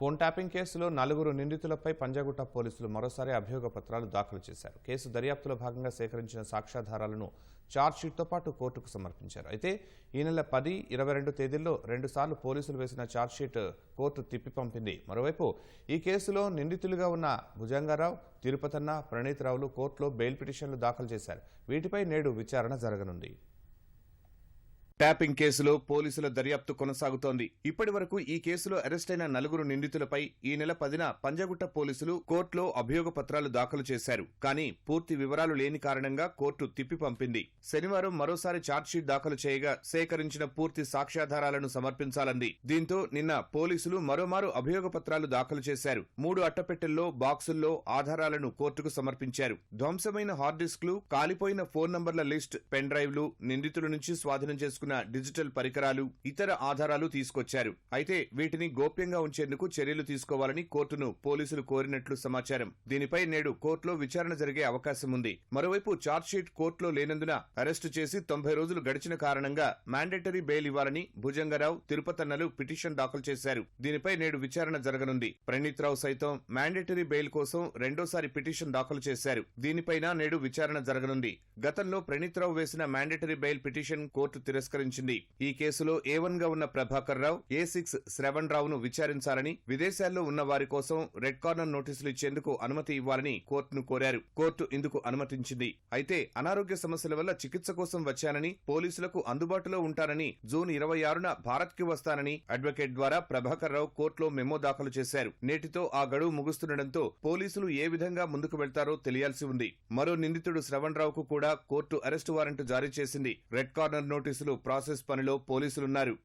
Phone tapping కేసులో నలుగురు నిందితులపై పంజాగుట్ట పోలీసులు మరోసారి అభియోగ పత్రాలు దాఖలు చేశారు. కేసు దర్యాప్తులో భాగంగా సేకరించిన సాక్ష్యాధారాలను ఛార్జ్షీట్తో పాటు కోర్టుకు సమర్పించారు. అయితే ఈ నెల పది ఇరవై రెండు తేదీల్లో రెండుసార్లు పోలీసులు వేసిన ఛార్జ్షీట్ కోర్టు తిప్పి పంపింది. మరోవైపు ఈ కేసులో నిందితులుగా ఉన్న భుజంగారావు తిరుపతన్న ప్రణీత్ రావులు కోర్టులో బెయిల్ పిటిషన్లు దాఖలు చేశారు. వీటిపై నేడు విచారణ జరగనుంది. ట్యాపింగ్ కేసులో పోలీసుల దర్యాప్తు కొనసాగుతోంది. ఇప్పటి వరకు ఈ కేసులో అరెస్ట్ అయిన నలుగురు నిందితులపై ఈ నెల పదిన పంజాగుట్ట పోలీసులు కోర్టులో అభియోగ పత్రాలు దాఖలు చేశారు. కానీ పూర్తి వివరాలు లేని కారణంగా కోర్టు తిప్పి పంపింది. శనివారం మరోసారి ఛార్జ్షీట్ దాఖలు చేయగా సేకరించిన పూర్తి సాక్ష్యాధారాలను సమర్పించాలంది. దీంతో నిన్న పోలీసులు మరోమారు అభియోగ పత్రాలు దాఖలు చేశారు. మూడు అట్టపెట్టెల్లో బాక్సుల్లో ఆధారాలను కోర్టుకు సమర్పించారు. ధ్వంసమైన హార్డ్ డిస్క్లు కాలిపోయిన ఫోన్ నంబర్ల లిస్ట్ పెన్ డ్రైవ్లు నిందితుల నుంచి స్వాధీనం చేసుకున్న డిజిటల్ పరికరాలు ఇతర ఆధారాలు తీసుకొచ్చారు. అయితే వీటిని గోప్యంగా ఉంచేందుకు చర్యలు తీసుకోవాలని కోర్టును పోలీసులు కోరినట్లు సమాచారం. దీనిపై నేడు కోర్టులో విచారణ జరిగే అవకాశం ఉంది. మరోవైపు చార్జ్షీట్ కోర్టులో లేనందున అరెస్టు చేసి తొంభై రోజులు గడిచిన కారణంగా మ్యాండేటరీ బెయిల్ ఇవ్వాలని భుజంగరావు తిరుపతన్నలు పిటిషన్ దాఖలు చేశారు. దీనిపై నేడు విచారణ జరగనుంది. ప్రణీత్ రావు సైతం మ్యాండేటరీ బెయిల్ కోసం రెండోసారి పిటిషన్ దాఖలు చేశారు. దీనిపైన నేడు విచారణ జరగనుంది. గతంలో ప్రణీత్ రావు వేసిన మ్యాండేటరీ బెయిల్ పిటిషన్ కోర్టు తిరస్కరించింది. ఈ కేసులో ఏ వన్గా ఉన్న ప్రభాకర్ రావు ఏ సిక్స్ శ్రవణ్ రావును విచారించాలని విదేశాల్లో ఉన్న వారి కోసం రెడ్ కార్నర్ నోటీసులు ఇచ్చేందుకు అనుమతి ఇవ్వాలని కోర్టును కోరారు. కోర్టు ఇందుకు అనుమతించింది. అయితే అనారోగ్య సమస్యల వల్ల చికిత్స కోసం వచ్చానని పోలీసులకు అందుబాటులో ఉంటానని జూన్ ఇరవై ఆరున భారత్కి వస్తానని అడ్వకేట్ ద్వారా ప్రభాకర్ రావు కోర్టులో మెమో దాఖలు చేశారు. నేటితో ఆ గడువు ముగుస్తుండటంతో పోలీసులు ఏ విధంగా ముందుకు వెళ్తారో తెలియాల్సి ఉంది. మరో నిందితుడు శ్రవణ్ రావుకు కూడా కోర్టు అరెస్టు వారెంట్ జారీ చేసింది. రెడ్ కార్నర్ నోటీసులు ప్రాసెస్ పనిలో పోలీసులున్నారు.